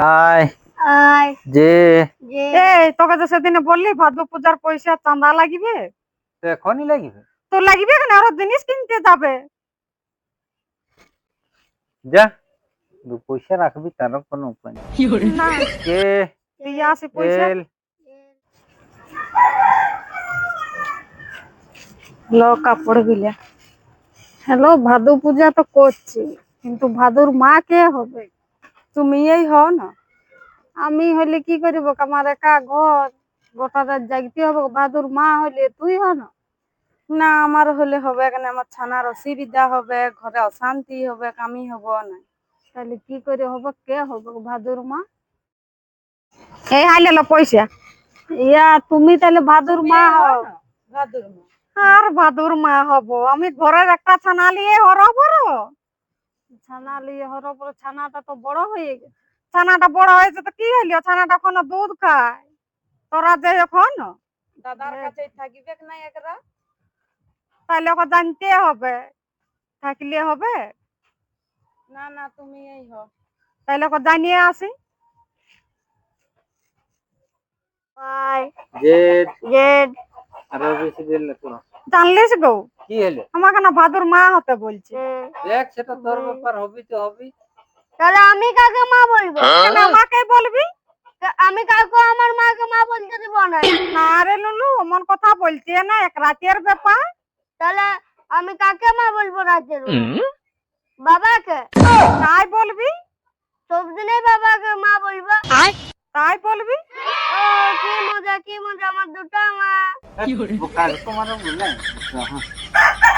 আয় আয় যে যে এই তোকে যে সেদিনে বললি ভাদ্র পূজার পয়সা চাঁদা লাগিবে? এখনই লাগবে। তো লাগিবে কেন আরও জিনিস কিনতে যাবে। যা দু পয়সা রাখবি তার কোনো উপায় নেই। কে দিয়ে আসি পয়সা। লো কাপড় গিলা। হ্যালো ভাদু পূজা তো করছি কিন্তু ভাদুর মা কে হবে? তুমি এই হও না। আমি হলে কি করিব? আমার একা ঘর গোটা রাত জাগতে হবে ভাদুর মা হলে তুই হ না। না আমার হলে হবে কেন? আমার ছানার অসুবিধা হবে ঘরে অশান্তি হবে আমি হব না। তাহলে কি করে হবে? কে হবে? ভাদুর মা? এই হাইলে লো পয়সা। ইয়া তুমি তাহলে ভাদুর মা হও। ভাদুর মা। আর বাদুর মা হব। আমি ঘরের একটা ছানা নিয়ে হরবর ছানা নিয়ে হরবর ছানাটা তো বড় হয়ে গেছে ছানাটা বড় হয়েছে তো কি হইল? ছানাটা এখন দুধ খায়। তোরা যে এখন? দাদার কাছে থাকিবে না একরা? তাহলে ওকে জানতে হবে। থাকলে হবে? না না তুমি এই হও। তাহলে ওকে জানিয়ে আসি। বাই। জেড। আরও বেশি দিল না। জানলিস গো? কি হলো? আমাকে না ভাদুর মা হতে বলছে। দেখ সেটা তোর ব্যাপার হবি তো হবি। তাহলে আমি কাকে মা বলব? আমাকে বলবি? আমি কাউকে আমার মাকে মা বলতে দিব না। না রে লুলু এমন কথা বলছে না এক রাতের ব্যাপার। তাহলে আমি কাকে মা বলব রাতের বাবাকে? তাই বলবি? সব দিনে বাবাকে মা বলব। তাই বলবি? ও কি মজা কি মজা আমার দুটো মা। बुखार को मारो बोल रहा है